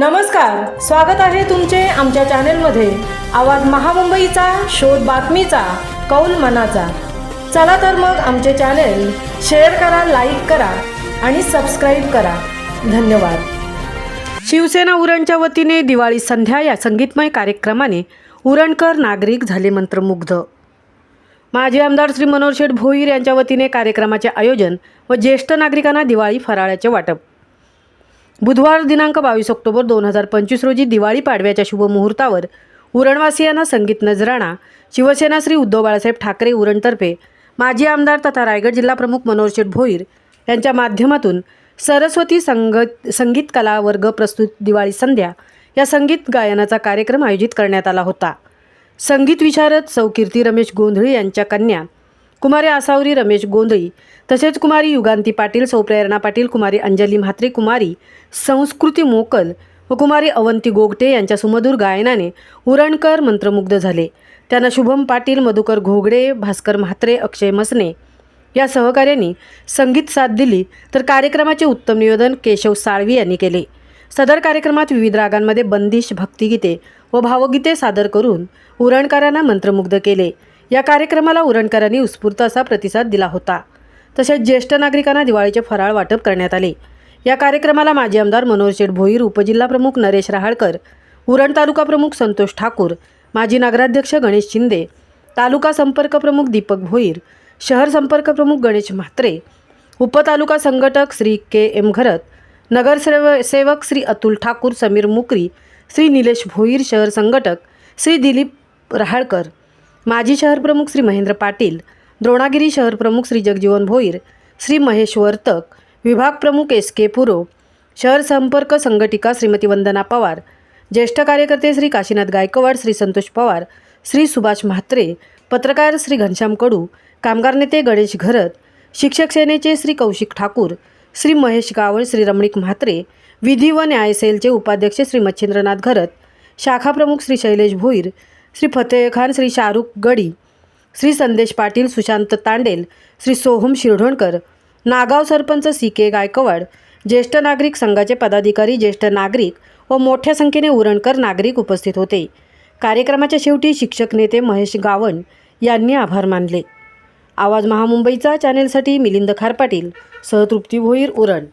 नमस्कार स्वागत आहे तुमचे आमच्या चॅनेलमध्ये. आवाज महामुंबईचा शोध बातमीचा कौल मनाचा. चला तर मग आमचे चॅनेल शेअर करा लाईक करा आणि सबस्क्राईब करा. धन्यवाद. शिवसेना उरणच्या वतीने दिवाळी संध्या या संगीतमय कार्यक्रमाने उरणकर नागरिक झाले मंत्रमुग्ध. माजी आमदार श्री मनोहर शेठ भोईर यांच्या वतीने कार्यक्रमाचे आयोजन व ज्येष्ठ नागरिकांना दिवाळी फराळाचे वाटप बुधवार दिनांक बावीस ऑक्टोबर दोन हजार पंचवीस रोजी दिवाळी पाडव्याच्या शुभमुहूर्तावर उरणवासियांना संगीत नजराणा शिवसेना श्री उद्धव बाळासाहेब ठाकरे उरणतर्फे माजी आमदार तथा रायगड जिल्हा प्रमुख मनोज शेठ भोईर यांच्या माध्यमातून सरस्वती संगत संगीत कला वर्ग प्रस्तुत दिवाळी संध्या या संगीत गायनाचा कार्यक्रम आयोजित करण्यात आला होता. संगीत विशारद सौकीर्ती रमेश गोंधळी यांच्या कन्या कुमारी आसावरी रमेश गोंधळी तसेच कुमारी युगांती पाटील सौप्रेरणा पाटील कुमारी अंजली म्हात्रे कुमारी संस्कृती मोकल व कुमारी अवंती गोगटे यांच्या सुमधुर गायनाने उरणकर मंत्रमुग्ध झाले. त्यांना शुभम पाटील मधुकर घोगडे भास्कर म्हात्रे अक्षय मसने या सहकार्यांनी संगीत साथ दिली. तर कार्यक्रमाचे उत्तम निवेदन केशव साळवी यांनी केले. सदर कार्यक्रमात विविध रागांमध्ये बंदिश भक्तिगीते व भावगीते सादर करून उरणकरांना मंत्रमुग्ध केले. या कार्यक्रमाला उरणकरांनी उत्स्फूर्त असा प्रतिसाद दिला होता. तसेच ज्येष्ठ नागरिकांना दिवाळीचे फराळ वाटप करण्यात आले. या कार्यक्रमाला माजी आमदार मनोहर शेठ भोईर उपजिल्हा प्रमुख नरेश रहाळकर उरण तालुका प्रमुख संतोष ठाकूर माजी नगराध्यक्ष गणेश शिंदे तालुका संपर्क प्रमुख दीपक भोईर शहर संपर्क प्रमुख गणेश म्हात्रे उपतालुका संघटक श्री के एम घरत नगरसेव सेवक श्री अतुल ठाकूर समीर मुकरी श्री निलेश भोईर शहर संघटक श्री दिलीप रहाळकर माजी शहर प्रमुख श्री महेंद्र पाटील द्रोणागिरी शहर प्रमुख श्री जगजीवन भोईर श्री महेश वर्तक विभाग प्रमुख एस के पुरो शहर संपर्क संघटिका श्रीमती वंदना पवार ज्येष्ठ कार्यकर्ते श्री काशीनाथ गायकवाड श्री संतोष पवार श्री सुभाष म्हात्रे पत्रकार श्री घनश्याम कडू कामगार नेते गणेश घरत शिक्षक सेनेचे श्री कौशिक ठाकूर श्री महेश गावळ श्री रमणीक म्हात्रे विधी व न्याय सेलचे उपाध्यक्ष श्री मच्छिंद्रनाथ घरत शाखा प्रमुख श्री शैलेश भोईर श्री फतेह खान श्री शाहरुख गडी श्री संदेश पाटील सुशांत तांडेल श्री सोहम शिरढोणकर नागाव सरपंच सी के गायकवाड ज्येष्ठ नागरिक संघाचे पदाधिकारी ज्येष्ठ नागरिक व मोठ्या संख्येने उरणकर नागरिक उपस्थित होते. कार्यक्रमाच्या शेवटी शिक्षक नेते महेश गावण यांनी आभार मानले. आवाज महामुंबईचा चॅनेलसाठी मिलिंद खारपाटील सहतृप्ती भोईर उरण.